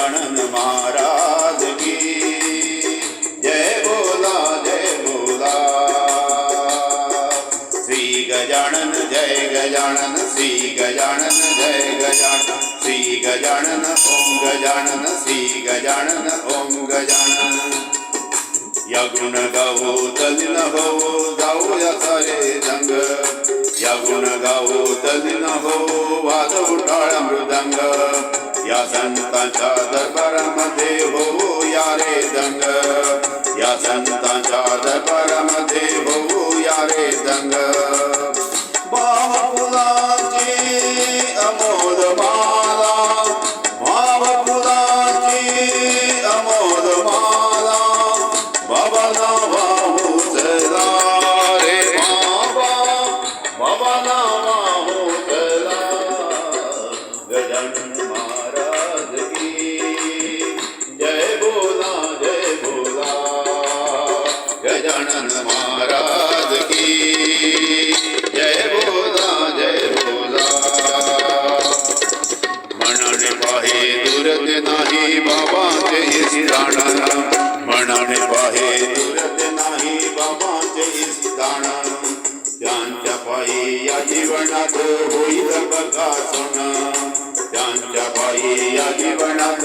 शरण महाराज की। जय बोला जय बोला। श्री गजानन, जय गजानन, श्री गजानन, जय गजानन। श्री गजानन, ओम गजानन, श्री गजानन, ओम गजानन। यगुन गाओ गावो तलिन हो, जाओ सारे जंग यगुन गुण गावो तलिन हो, वाद उठाळा मृदंग। या संतांच्या दरबारामध्ये होवो या रे दंग. या संतांच्या दरबारामध्ये होवो या रे दंग. भाव फुलाची अमोद माला भाव फुलाची अमोद माला बाबा ना भाऊ रे बाबा बाबा ना मनाने पाहे दुरत नाही बाबाचे स्थान त्यांच्या पायी या जीवनात होईल बघा सोन। त्यांच्या पायी या जीवनात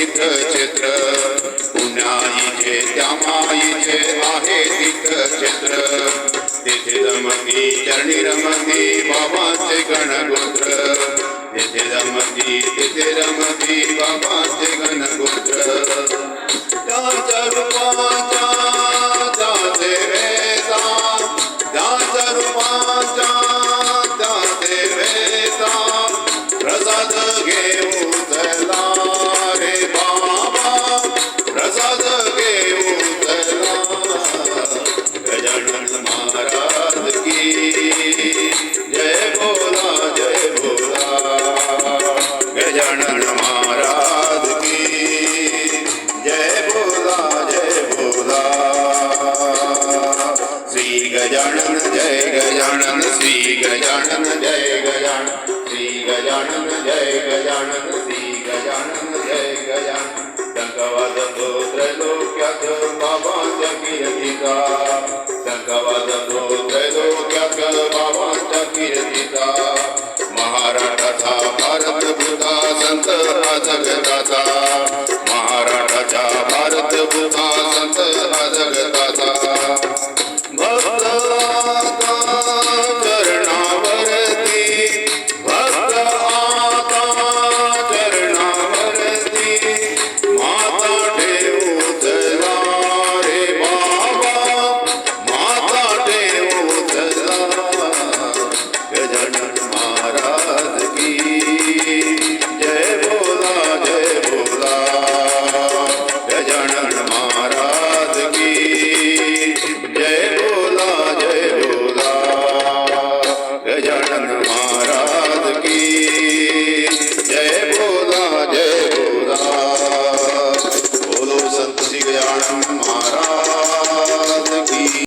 महाराज चित्र जय त्या माईचे आहे तीर्थक्षेत्र चित्र तिथे रमती चरणी रमती बाबाचे गणगोत्र. तिथे रमती तिथे रमती बाबाचे गणगोत्र. महाराज की जय बोला जय बोला श्री गजानन जय गजानन श्री गजानन जय गजान श्री गजानन जय गजानन श्री गजानन जय गजान शंकवादो त्रैलोक्यात बाबा जगी अधिका शंकवादो त्रैलोक्यात बाबा जगी अधिका महाराष्ट्राचा भारत बुधा संत हा जगताचा महाराष्ट्राचा जगताचा